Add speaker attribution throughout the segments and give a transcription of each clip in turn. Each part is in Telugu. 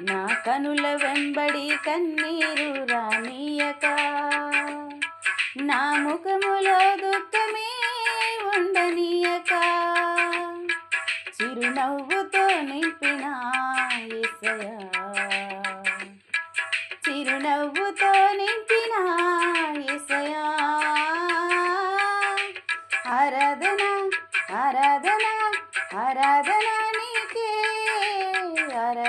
Speaker 1: నా కనుల వెంబడి కన్నీరు రానీయక. నా ముఖములో దుఃఖమే ఉండనీయక. చిరునవ్వుతో నింపిన యేసయ్యా చిరునవ్వుతో నింపిన యేసయ్యా ఆరాధన ఆరాధన ఆరాధన నీకే.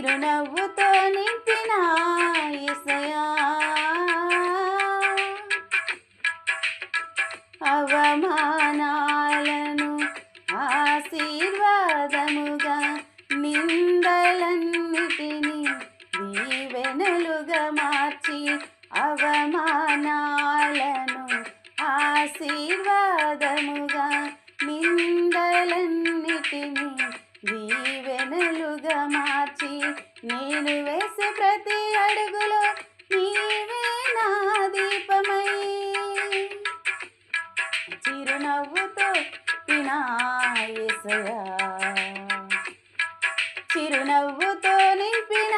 Speaker 1: చిరునవ్వుతో నింపిన యేసయ్యా అవమానాలను ఆశీర్వాదముగా నిందలన్నిటినీ దీవెనలుగా మార్చి అవమానాలను ఆశీర్వాదముగా నిందలన్నిటినీ నేను వేసే ప్రతి అడుగులో నీవే నా దీపమై. చిరునవ్వుతో పినాయసయా చిరునవ్వుతో నింపిన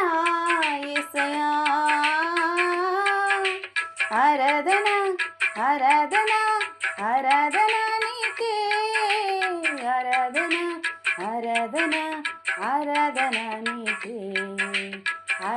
Speaker 1: యేసయ్యా ఆరాధన ఆరాధన ఆరాధన నీకే. ఆరాధన ఆరాధన ఆరాధన నీకే.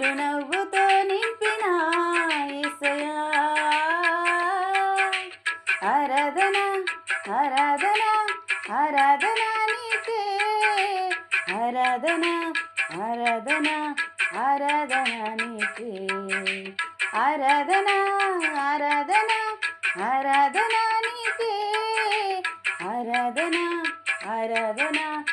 Speaker 1: చిరునవ్వుతో నింపిన యేసయ్యా ఆరాధన ఆరాధన ఆరాధన నీకే. ఆరాధన ఆరాధన ఆరాధన నీకే. ఆరాధన ఆరాధన ఆరాధన నీకే. ఆరాధన ఆరాధన